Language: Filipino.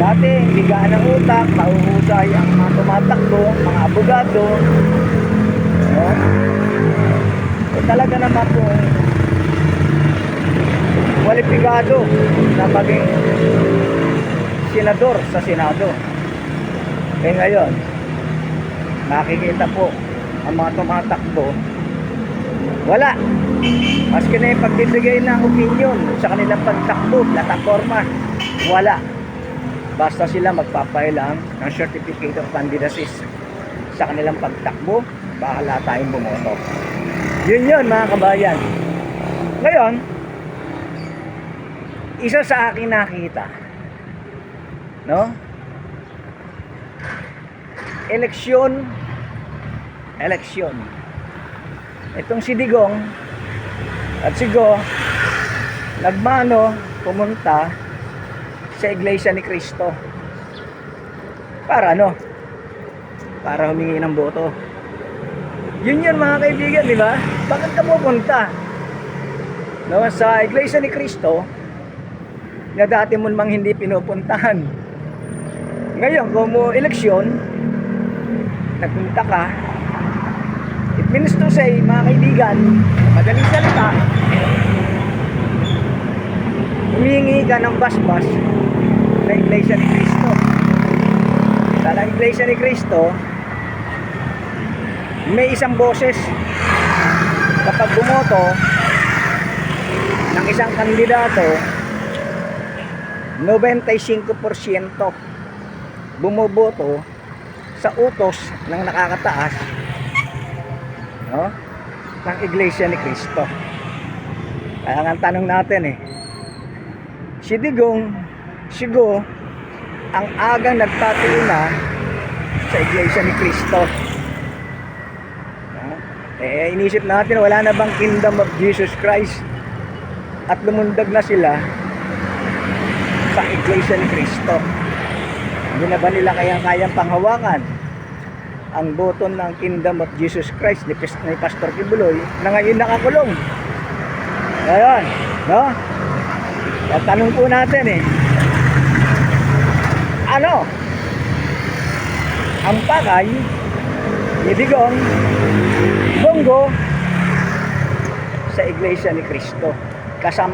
Dati, ligaan ng utak, mauhusay ang mga tumatakbo, mga abogado. No? Eh, talaga naman po kwalipikado na maging senador sa Senado. Eh ngayon, nakikita po ang mga tumatakbo, wala. Maski na yung pagbibigay ng opinion sa kanilang pagtakbo, plataforma, wala. Basta sila magpapailang ng certificate of candidacy sa kanilang pagtakbo, bahala tayong bumoto. Yun yun mga kabayan. Ngayon, isa sa akin nakita, no? Eleksyon, eleksyon. Itong si Digong at si Go, nagmano, pumunta sa Iglesia ni Cristo. Para ano? Para humingi ng boto. Yun yun mga kaibigan, di ba? Bakit ka pupunta? No, sa Iglesia ni Cristo, na dati mo namang hindi pinupuntahan. Ngayon, kung mo eleksyon, nagpunta ka, it means to say, mga kaibigan, madaling salita, humingi ka ng basbas Iglesia ni Cristo. Sa Iglesia ni Cristo, may isang boses kapag bumoto ng isang kandidato 95% bumoboto sa utos ng nakakataas no? ng Iglesia ni Cristo. Kaya ang tanong natin eh, si Digong, si Go, ang agang nagpatiuna sa Iglesia ni Cristo. No? Eh, inisip natin, wala na bang kingdom of Jesus Christ? At lumundag na sila sa Iglesia ni Cristo. Hindi na ba nila kaya kayang panghawakan ang boto ng Kingdom of Jesus Christ ni, ni Pastor Kibuloy na ngayon nakakulong. Ngayon, no? At tanong po natin eh, ano? Ni Digong Bongo sa Iglesia ni Cristo. Kasama